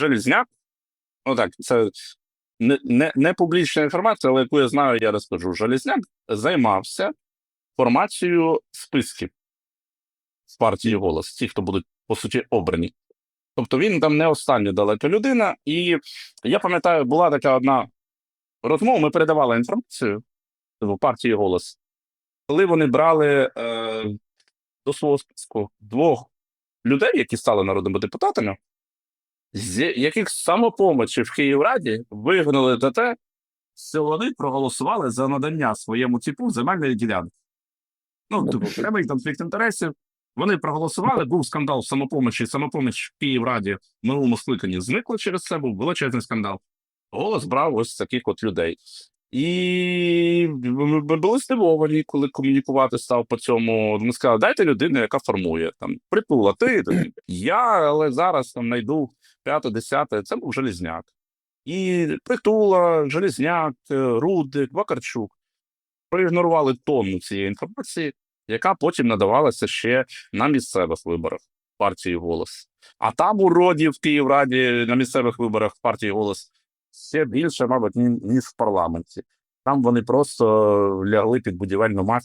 Железняк, ну так, це не, не, не публічна інформація, але яку я знаю, я розкажу. Железняк займався формацією списків в партії голос, ті, хто будуть, по суті, обрані. Тобто він там не остання далека людина. І я пам'ятаю, була така одна розмова, ми передавали інформацію в партії голос, коли вони брали е, до свого списку двох людей, які стали народними депутатами, з яких самопомочі в Київраді вигнали до те, що вони проголосували за надання своєму ціпу земельної ділянки. Ну, типу, прямий конфлікт інтересів. Вони проголосували, був скандал самопомочі. Самопоміч в Київраді в минулому скликанні зникла через це, був величезний скандал. Голос брав ось таких от людей. І ми були здивовані, коли комунікувати став по цьому. Ми сказали, дайте людину, яка формує там притула. Ти я, але зараз там знайду п'яте, десяте. Це був Желізняк. І притула, Желізняк, е, Рудик, Вакарчук проігнорували тонну цієї інформації, яка потім надавалася ще на місцевих виборах партії голос. А там уродів в Київраді на місцевих виборах партії голос ще більше, мабуть, ніж в парламенті. Там вони просто лягли під будівельну мафію.